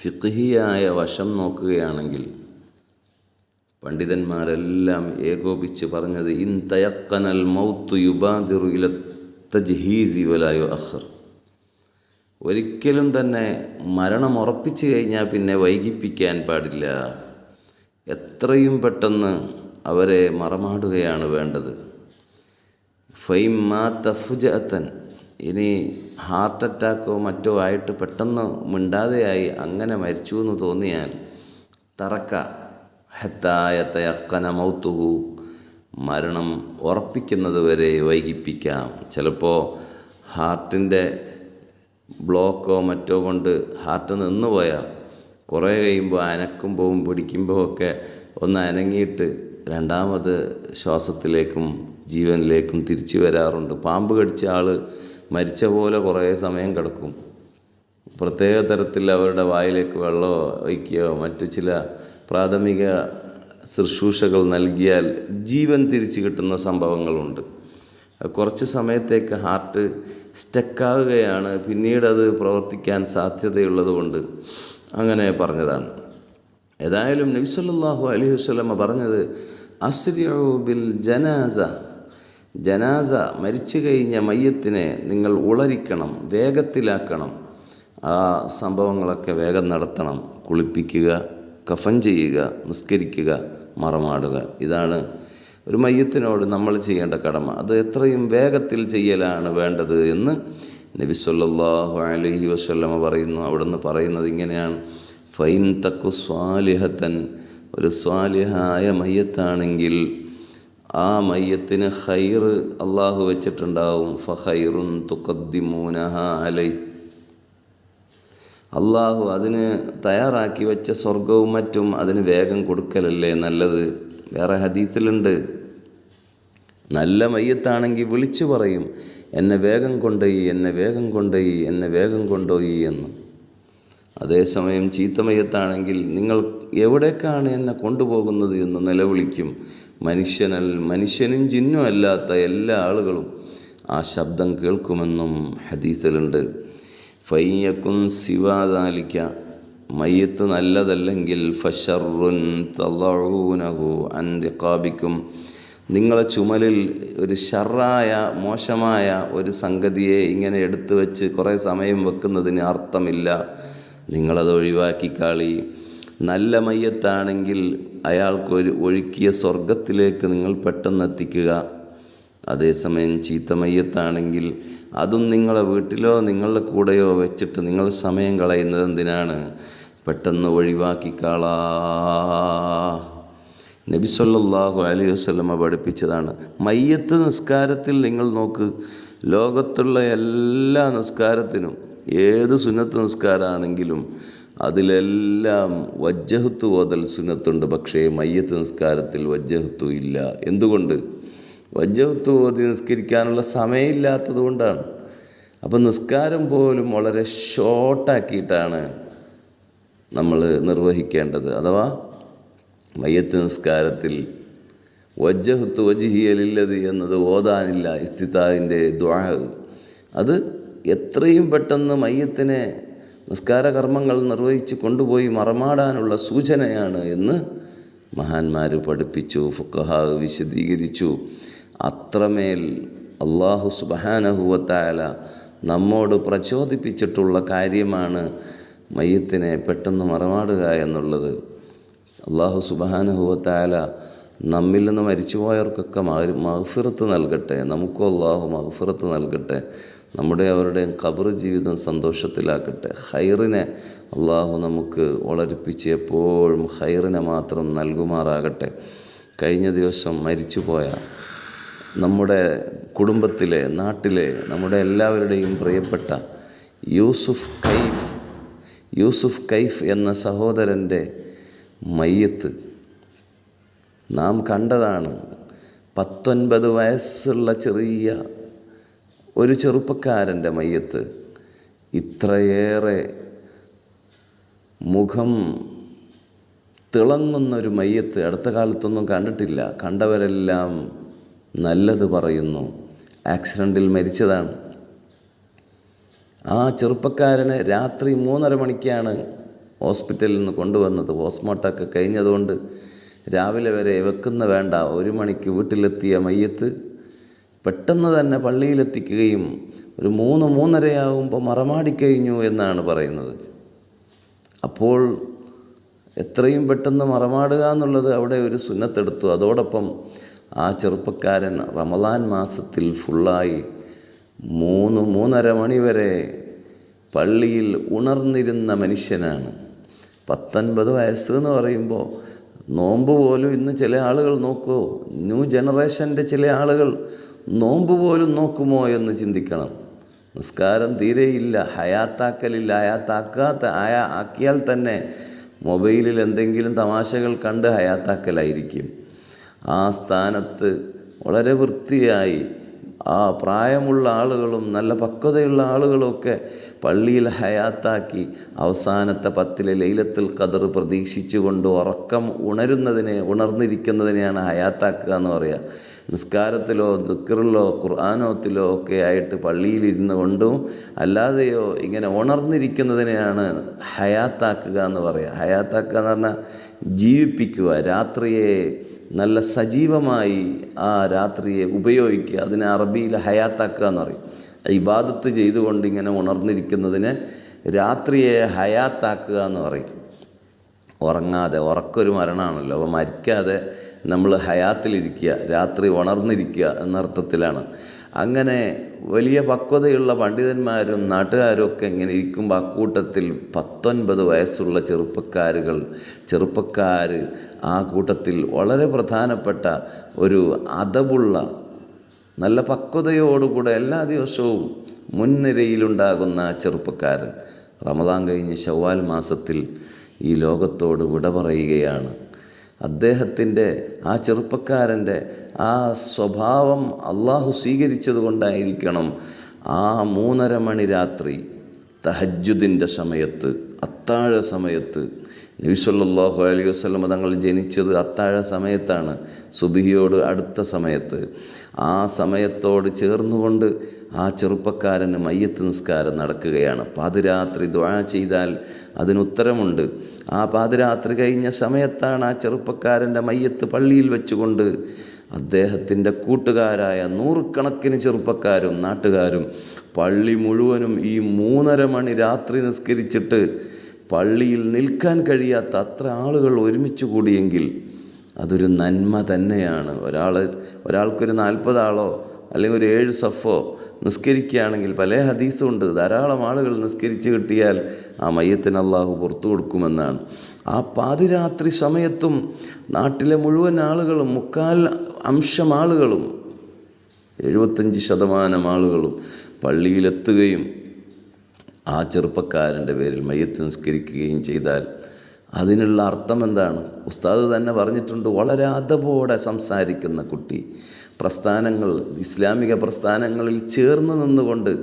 ഫിഖ്ഹിയായ വശം നോക്കുകയാണെങ്കിൽ പണ്ഡിതന്മാരെല്ലാം ഏകോപിച്ച് പറഞ്ഞത് ഇൻ തയക്കനൽ മൗത്തു യുബാദിറു ഇല തജ്ഹീസി വലായു അഹർ ഒരിക്കലും തന്നെ മരണം ഉറപ്പിച്ചു കഴിഞ്ഞാൽ പിന്നെ വൈകിപ്പിക്കാൻ പാടില്ല. എത്രയും പെട്ടെന്ന് അവരെ മറമാടുകയാണ് വേണ്ടത്. ഫൈമാ തഫുജത്തൻ ഇനി ഹാർട്ട് അറ്റാക്കോ മറ്റോ ആയിട്ട് പെട്ടെന്ന് മിണ്ടാതെയായി അങ്ങനെ മരിച്ചു എന്ന് തോന്നിയാൽ തറക്ക. ഹത്തായ തയക്കന മൗത്തുഹു. മരണം ഉറപ്പിക്കുന്നത് വരെ വൈകിപ്പിക്കാം. ചിലപ്പോൾ ഹാർട്ടിന്റെ ബ്ലോക്കോ മറ്റോ കൊണ്ട് ഹാർട്ട് നിന്ന് പോയാൽ കുറേ കഴിയുമ്പോൾ അനക്കുമ്പോൾ പിടിക്കുമ്പോൾ ഒക്കെ ഒന്ന് അനങ്ങിയിട്ട് രണ്ടാമത് ശ്വാസത്തിലേക്കും ജീവനിലേക്കും തിരിച്ചു വരാറുണ്ട്. പാമ്പ് കടിച്ച ആൾ മരിച്ച പോലെ കുറേ സമയം കിടക്കും. പ്രത്യേക തരത്തിൽ അവരുടെ വായിലേക്ക് വെള്ളമോ ഒഴിക്കുകയോ മറ്റു ചില പ്രാഥമിക ശുശ്രൂഷകൾ നൽകിയാൽ ജീവൻ തിരിച്ചു കിട്ടുന്ന സംഭവങ്ങളുണ്ട്. കുറച്ച് സമയത്തേക്ക് ഹാർട്ട് സ്റ്റക്കാവുകയാണ് പിന്നീട് അത് പ്രവർത്തിക്കാൻ സാധ്യതയുള്ളതുകൊണ്ട് അങ്ങനെ പറഞ്ഞതാണ്. ഏതായാലും നബിസല്ലാഹു അലൈഹി വസ്ലമ പറഞ്ഞത് അസ്രിയു ബിൽ ജനാസ ജനാസ മരിച്ചു കഴിഞ്ഞ മയ്യത്തിനെ നിങ്ങൾ ഉളരിക്കണം വേഗത്തിലാക്കണം. ആ സംഭവങ്ങളൊക്കെ വേഗം നടത്തണം. കുളിപ്പിക്കുക കഫൻ ചെയ്യുക നിസ്കരിക്കുക മറമാടുക. ഇതാണ് ഒരു മയ്യത്തിനോട് നമ്മൾ ചെയ്യേണ്ട കടമ. അത് എത്രയും വേഗത്തിൽ ചെയ്യലാണ് വേണ്ടത് എന്ന് നബി സല്ലല്ലാഹു അലൈഹി വസല്ലമ പറയുന്നു. അവിടുന്ന് പറയുന്നത് ഇങ്ങനെയാണ്. ഫൈൻ തക്കു സ്വാലിഹത്തൻ. ഒരു സ്വാലിഹായ മയ്യത്താണെങ്കിൽ ആ മയ്യത്തിന് ഹൈർ അള്ളാഹു വെച്ചിട്ടുണ്ടാവും. ഫ ഖൈറുൻ തുഖദ്ദിമൂനഹ അലൈ അള്ളാഹു അതിന് തയ്യാറാക്കി വെച്ച സ്വർഗവും മറ്റും അതിന് വേഗം കൊടുക്കലല്ലേ നല്ലത്? വേറെ ഹദീത്തിലുണ്ട്. നല്ല മയ്യത്താണെങ്കിൽ വിളിച്ചു പറയും എന്നെ വേഗം കൊണ്ടുപോയി എന്നെ വേഗം കൊണ്ടുപോയി എന്നെ വേഗം കൊണ്ടുപോയി എന്ന്. അതേസമയം ചീത്തമയ്യത്താണെങ്കിൽ നിങ്ങൾ എവിടേക്കാണ് എന്നെ കൊണ്ടുപോകുന്നത് എന്ന് നിലവിളിക്കും. മനുഷ്യനൽ മനുഷ്യനും ജിന്നും അല്ലാത്ത എല്ലാ ആളുകളും ആ ശബ്ദം കേൾക്കുമെന്നും ഹദീസിലുണ്ട്. ഫയ്യക്കും സിവാദാലിക്ക മയ്യത്ത് നല്ലതല്ലെങ്കിൽ ഫഷറുൻ തള്ളൂനഹു അൻ റിഖാബിക്കും നിങ്ങളെ ചുമലിൽ ഒരു ഷറായ മോശമായ ഒരു സംഗതിയെ ഇങ്ങനെ എടുത്തു വെച്ച് കുറേ സമയം വെക്കുന്നതിന് അർത്ഥമില്ല. നിങ്ങളത് ഒഴിവാക്കിക്കാളി നല്ല മയ്യത്താണെങ്കിൽ അയാൾക്ക് ഒരു ഒഴുക്കിയ സ്വർഗത്തിലേക്ക് നിങ്ങൾ പെട്ടെന്ന് എത്തിക്കുക അതേസമയം ചീത്ത മയ്യത്താണെങ്കിൽ അതും നിങ്ങളെ വീട്ടിലോ നിങ്ങളുടെ കൂടെയോ വെച്ചിട്ട് നിങ്ങൾ സമയം കളയുന്നത് എന്തിനാണ്? പെട്ടെന്ന് ഒഴിവാക്കിക്കാളാ നബി സല്ലല്ലാഹു അലൈഹി വസല്ലമ പഠിപ്പിച്ചതാണ്. മയ്യത്ത് നിസ്കാരത്തിൽ നിങ്ങൾ നോക്ക് ലോകത്തുള്ള എല്ലാ നിസ്കാരത്തിനും ഏത് സുന്നത്ത് നിസ്കാരമാണെങ്കിലും അതിലെല്ലാം വജ്ജഹത്ത് ഓതൽ സുന്നത്തുണ്ട് പക്ഷേ മയ്യത്ത് നിസ്കാരത്തിൽ വജ്ജഹത്തു ഇല്ല. എന്തുകൊണ്ട്? വജ്ജഹത്ത് ഓതി നിസ്കരിക്കാനുള്ള സമയമില്ലാത്തത് കൊണ്ടാണ്. അപ്പം നിസ്കാരം പോലും വളരെ ഷോർട്ടാക്കിയിട്ടാണ് നമ്മൾ നിർവഹിക്കേണ്ടത്. അഥവാ മയ്യത്ത് നിസ്കാരത്തിൽ വജ്ജഹത്ത് വജിഹിയലില്ലത് എന്നത് ഓതാനില്ല ഇസ്തിത്താവിന്റെ ദ്വാഹ് അത് എത്രയും പെട്ടെന്ന് മയ്യത്തിനെ നിസ്കാര കർമ്മങ്ങൾ നിർവഹിച്ച് കൊണ്ടുപോയി മറമാടാനുള്ള സൂചനയാണ് എന്ന് മഹാന്മാർ പഠിപ്പിച്ചു ഫുക്കഹ വിശദീകരിച്ചു. അത്രമേൽ അള്ളാഹു സുബഹാനഹുവത്തായ നമ്മോട് പ്രചോദിപ്പിച്ചിട്ടുള്ള കാര്യമാണ് മയ്യത്തിനെ പെട്ടെന്ന് മറമാടുക എന്നുള്ളത്. അള്ളാഹു സുബഹാനുഹുവത്തായ നമ്മിൽ നിന്ന് മരിച്ചുപോയവർക്കൊക്കെ മഹഫിറത്ത് നൽകട്ടെ നമുക്കും അള്ളാഹു മഹഫിറത്ത് നൽകട്ടെ. നമ്മുടെ അവരുടെയും കബർ ജീവിതം സന്തോഷത്തിലാക്കട്ടെ. ഹൈറിനെ അള്ളാഹു നമുക്ക് വളരിപ്പിച്ച് എപ്പോഴും ഹൈറിനെ മാത്രം നൽകുമാറാകട്ടെ. കഴിഞ്ഞ ദിവസം മരിച്ചുപോയ നമ്മുടെ കുടുംബത്തിലെ നാട്ടിലെ നമ്മുടെ എല്ലാവരുടെയും പ്രിയപ്പെട്ട യൂസുഫ് കൈഫ് യൂസുഫ് കൈഫ് എന്ന സഹോദരന്റെ മയ്യത്ത് നാം കണ്ടതാണ് പത്തൊൻപത് വയസ്സുള്ള ചെറിയ ഒരു ചെറുപ്പക്കാരന്റെ മയ്യത്ത് ഇത്രയേറെ മുഖം തിളങ്ങുന്നൊരു മയ്യത്ത് അടുത്ത കാലത്തൊന്നും കണ്ടിട്ടില്ല. കണ്ടവരെല്ലാം നല്ലത് പറയുന്നു. ആക്സിഡന്റിൽ മരിച്ചതാണ്. ആ ചെറുപ്പക്കാരന് രാത്രി മൂന്നര മണിക്കാണ് ഹോസ്പിറ്റലിൽ നിന്ന് കൊണ്ടുവന്നത്. പോസ്റ്റ്മോർട്ടമൊക്കെ കഴിഞ്ഞതുകൊണ്ട് രാവിലെ വരെ വെക്കുന്ന വേണ്ട. ഒരു മണിക്ക് വീട്ടിലെത്തിയ മയ്യത്ത് പെട്ടെന്ന് തന്നെ പള്ളിയിലെത്തിക്കുകയും ഒരു മൂന്ന് മൂന്നരയാകുമ്പോൾ മറമാടിക്കഴിഞ്ഞു എന്നാണ് പറയുന്നത്. അപ്പോൾ എത്രയും പെട്ടെന്ന് മറമാടുക എന്നുള്ളത് അവിടെ ഒരു സുന്നത്തെടുത്തു. അതോടൊപ്പം ആ ചെറുപ്പക്കാരൻ റമദാൻ മാസത്തിൽ ഫുള്ളായി മൂന്ന് മൂന്നര മണി വരെ പള്ളിയിൽ ഉണർന്നിരുന്ന മനുഷ്യനാണ്. പത്തൊൻപത് വയസ്സ് എന്ന് പറയുമ്പോൾ നോമ്പ് പോലും ഇന്ന് ചില ആളുകൾ നോക്കുമോ ന്യൂ ജനറേഷന്റെ ചില ആളുകൾ നോമ്പ് പോലും നോക്കുമോ എന്ന് ചിന്തിക്കണം. നിസ്കാരം തീരെയില്ല ഹയാത്താക്കലില്ല. ഹയാത്താക്കാത്ത ആയ ആക്കിയാൽ തന്നെ മൊബൈലിൽ എന്തെങ്കിലും തമാശകൾ കണ്ട് ഹയാത്താക്കലായിരിക്കും. ആ സ്ഥാനത്ത് വളരെ വൃത്തിയായി ആ പ്രായമുള്ള ആളുകളും നല്ല പക്വതയുള്ള ആളുകളുമൊക്കെ പള്ളിയിൽ ഹയാത്താക്കി അവസാനത്തെ പത്തിലെ ലൈലത്തിൽ കതർ പ്രതീക്ഷിച്ചുകൊണ്ട് ഉറക്കം ഉണരുന്നതിനെ ഉണർന്നിരിക്കുന്നതിനെയാണ് ഹയാത്താക്കുക എന്ന് പറയുക നിസ്കാരത്തിലോ ദുക്കറിലോ ഖുർആാനോത്തിലോ ഒക്കെ ആയിട്ട് പള്ളിയിലിരുന്നു കൊണ്ടും അല്ലാതെയോ ഇങ്ങനെ ഉണർന്നിരിക്കുന്നതിനെയാണ് ഹയാത്താക്കുക എന്ന് പറയുക ഹയാത്താക്കുക എന്ന് പറഞ്ഞാൽ ജീവിപ്പിക്കുക രാത്രിയെ നല്ല സജീവമായി ആ രാത്രിയെ ഉപയോഗിക്കുക. അതിനെ അറബിയിൽ ഹയാത്താക്കുക എന്ന് പറയും. ഇബാദത്ത് ചെയ്തുകൊണ്ട് ഇങ്ങനെ ഉണർന്നിരിക്കുന്നതിന് രാത്രിയെ ഹയാത്താക്കുക എന്ന് പറയും. ഉറങ്ങാതെ ഉറക്കൊരു മരണമാണല്ലോ അപ്പോൾ മരിക്കാതെ നമ്മൾ ഹയാത്തിലിരിക്കുക രാത്രി ഉണർന്നിരിക്കുക എന്നർത്ഥത്തിലാണ്. അങ്ങനെ വലിയ പക്വതയുള്ള പണ്ഡിതന്മാരും നാട്ടുകാരും ഒക്കെ ഇങ്ങനെ ഇരിക്കുമ്പോൾ അക്കൂട്ടത്തിൽ പത്തൊൻപത് വയസ്സുള്ള ചെറുപ്പക്കാരുകൾ ചെറുപ്പക്കാർ ആ കൂട്ടത്തിൽ വളരെ പ്രധാനപ്പെട്ട ഒരു അതവുള്ള നല്ല പക്വതയോടുകൂടെ എല്ലാ ദിവസവും മുൻനിരയിലുണ്ടാകുന്ന ചെറുപ്പക്കാരൻ. റമദാൻ കഴിഞ്ഞ് ഷവ്വാൽ മാസത്തിൽ ഈ ലോകത്തോട് വിട പറയുകയാണ്. അദ്ദേഹത്തിന്റെ ആ ചെറുപ്പക്കാരന്റെ ആ സ്വഭാവം അള്ളാഹു സ്വീകരിച്ചത് കൊണ്ടായിരിക്കണം ആ മൂന്നര മണി രാത്രി തഹജുദിന്റെ സമയത്ത് അത്താഴ സമയത്ത്. നബിസ്വല്ലാഹു അലൈഹി വസ്ലമ തങ്ങൾ ജനിച്ചത് അത്താഴ സമയത്താണ് സുബിഹിയോട് അടുത്ത സമയത്ത്. ആ സമയത്തോട് ചേർന്നുകൊണ്ട് ആ ചെറുപ്പക്കാരന് മയ്യത്ത് നിസ്കാരം നടക്കുകയാണ്. പാതിരാത്രി ദ്വാ ചെയ്താൽ അതിനുത്തരമുണ്ട് ആ പാതിരാത്രി കഴിഞ്ഞ സമയത്താണ് ആ ചെറുപ്പക്കാരന്റെ മയ്യത്ത് പള്ളിയിൽ വെച്ചുകൊണ്ട് അദ്ദേഹത്തിന്റെ കൂട്ടുകാരായ നൂറുകണക്കിന് ചെറുപ്പക്കാരും നാട്ടുകാരും പള്ളി മുഴുവനും ഈ മൂന്നര മണി രാത്രി നിസ്കരിച്ചിട്ട് പള്ളിയിൽ നിൽക്കാൻ കഴിയാത്ത അത്ര ആളുകൾ ഒരുമിച്ച് കൂടിയെങ്കിൽ അതൊരു നന്മ തന്നെയാണ്. ഒരാൾ ഒരാൾക്കൊരു നാൽപ്പതാളോ അല്ലെങ്കിൽ ഒരു ഏഴ് സഫോ നിസ്കരിക്കുകയാണെങ്കിൽ പല ഹദീസുണ്ട് ധാരാളം ആളുകൾ നിസ്കരിച്ച് കിട്ടിയാൽ ആ മയ്യത്തിന് അള്ളാഹു പുറത്തു കൊടുക്കുമെന്നാണ്. ആ പാതിരാത്രി സമയത്തും നാട്ടിലെ മുഴുവൻ ആളുകളും മുക്കാൽ അംശം ആളുകളും എഴുപത്തഞ്ച് ശതമാനം ആളുകളും പള്ളിയിലെത്തുകയും ആ ചെറുപ്പക്കാരന്റെ പേരിൽ മയ്യത്ത് നിസ്കരിക്കുകയും ചെയ്താൽ അതിനുള്ള അർത്ഥം എന്താണ്? ഉസ്താദ് തന്നെ പറഞ്ഞിട്ടുണ്ട് വളരെ അതപോടെ സംസാരിക്കുന്ന കുട്ടി. പ്രസ്ഥാനങ്ങൾ ഇസ്ലാമിക പ്രസ്ഥാനങ്ങളിൽ ചേർന്ന് നിന്നുകൊണ്ട്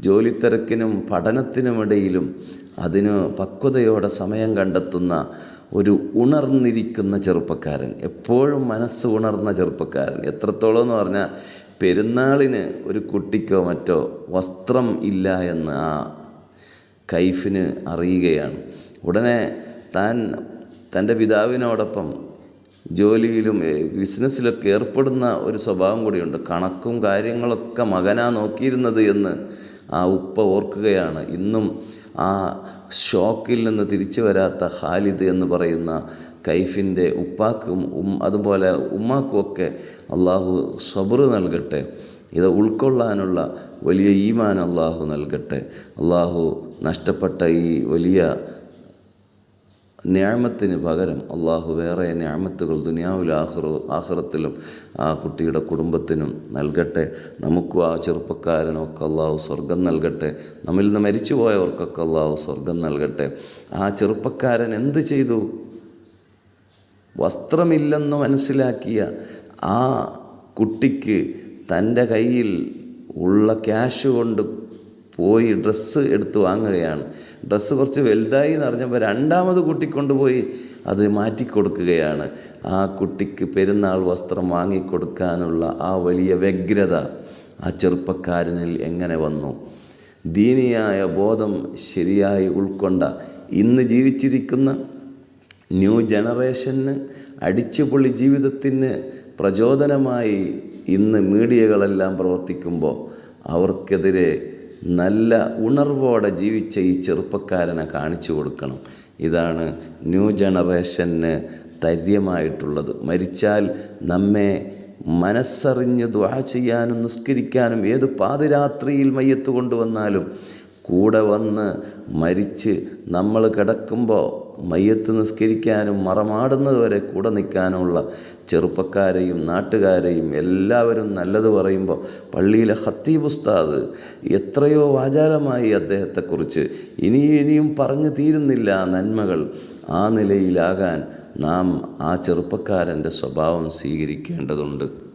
ജോലിത്തിരക്കിനും പഠനത്തിനുമിടയിലും അതിന് പക്വതയോടെ സമയം കണ്ടെത്തുന്ന ഒരു ഉണർന്നിരിക്കുന്ന ചെറുപ്പക്കാരൻ എപ്പോഴും മനസ്സ് ഉണർന്ന ചെറുപ്പക്കാരൻ. എത്രത്തോളം എന്ന് പറഞ്ഞാൽ പെരുന്നാളിന് ഒരു കുട്ടിക്കോ മറ്റോ വസ്ത്രം ഇല്ല എന്ന് ആ കൈഫിന് അറിയുകയാണ്. ഉടനെ താൻ തന്റെ പിതാവിനോടൊപ്പം ജോലിയിലും ബിസിനസ്സിലൊക്കെ ഏർപ്പെടുന്ന ഒരു സ്വഭാവം കൂടിയുണ്ട്. കണക്കും കാര്യങ്ങളൊക്കെ മകനാ നോക്കിയിരുന്നത് എന്ന് ആ ഉപ്പ ഓർക്കുകയാണ്. ഇന്നും ആ ഷോക്കിൽ നിന്ന് തിരിച്ചു വരാത്ത ഖാലിദ് എന്ന് പറയുന്ന കൈഫിന്റെ ഉപ്പാക്കും ഉം അതുപോലെ ഉമ്മാക്കുമൊക്കെ അള്ളാഹു സബറ് നൽകട്ടെ. ഇത് ഉൾക്കൊള്ളാനുള്ള വലിയ ഈമാൻ അള്ളാഹു നൽകട്ടെ. അള്ളാഹു നഷ്ടപ്പെട്ട ഈ വലിയ ന്യാമത്തിന് പകരം അള്ളാഹു വേറെ ഞാമത്തുകൾ ദുനിയാവിൽ ആഹ്റ ആഹ്റത്തിലും ആ കുട്ടിയുടെ കുടുംബത്തിനും നൽകട്ടെ. നമുക്കും ആ ചെറുപ്പക്കാരനൊക്കെ അള്ളാഹു സ്വർഗം നൽകട്ടെ. നമ്മിൽ നിന്ന് മരിച്ചുപോയവർക്കൊക്കെ അള്ളാഹു സ്വർഗം നൽകട്ടെ. ആ ചെറുപ്പക്കാരൻ എന്ത് ചെയ്തു? വസ്ത്രമില്ലെന്ന് മനസ്സിലാക്കിയ ആ കുട്ടിക്ക് തന്റെ കയ്യിൽ ഉള്ള ക്യാഷ് കൊണ്ട് പോയി ഡ്രസ്സ് എടുത്ത് വാങ്ങുകയാണ്. ഡ്രസ്സ് കുറച്ച് വലുതായി എന്ന് അറിഞ്ഞപ്പോൾ രണ്ടാമത് കുട്ടിക്കൊണ്ടുപോയി അത് മാറ്റിക്കൊടുക്കുകയാണ്. ആ കുട്ടിക്ക് പെരുന്നാൾ വസ്ത്രം വാങ്ങിക്കൊടുക്കാനുള്ള ആ വലിയ വ്യഗ്രത ആ ചെറുപ്പക്കാരനിൽ എങ്ങനെ വന്നു? ദീനിയായ ബോധം ശരിയായി ഉൾക്കൊണ്ട ഇന്ന് ജീവിച്ചിരിക്കുന്ന ന്യൂ ജനറേഷന് അടിച്ചുപൊളി ജീവിതത്തിന് പ്രചോദനമായി ഇന്ന് മീഡിയകളെല്ലാം പ്രവർത്തിക്കുമ്പോൾ അവർക്കെതിരെ നല്ല ഉണർവോടെ ജീവിച്ച ഈ ചെറുപ്പക്കാരനെ കാണിച്ചു കൊടുക്കണം. ഇതാണ് ന്യൂ ജനറേഷന് തര്യമായിട്ടുള്ളത് മരിച്ചാൽ നമ്മെ മനസ്സറിഞ്ഞ് ദ്വാ ചെയ്യാനും നിസ്കരിക്കാനും ഏത് പാതിരാത്രിയിൽ മയ്യത്ത് കൊണ്ടുവന്നാലും കൂടെ വന്ന് മരിച്ച് നമ്മൾ കിടക്കുമ്പോൾ മയ്യത്ത് നിസ്കരിക്കാനും മറമാടുന്നതുവരെ കൂടെ നിൽക്കാനുമുള്ള ചെറുപ്പക്കാരെയും നാട്ടുകാരെയും എല്ലാവരും നല്ലത് പറയുമ്പോൾ പള്ളിയിലെ ഹത്തീബ് ഉസ്താദ് എത്രയോ വാചാലമായി അദ്ദേഹത്തെക്കുറിച്ച് ഇനിയും ഇനിയും പറഞ്ഞു തീരുന്നില്ല നന്മകൾ. ആ നിലയിലാകാൻ നാം ആ ചെറുപ്പക്കാരന്റെ സ്വഭാവം സ്വീകരിക്കേണ്ടതുണ്ട്.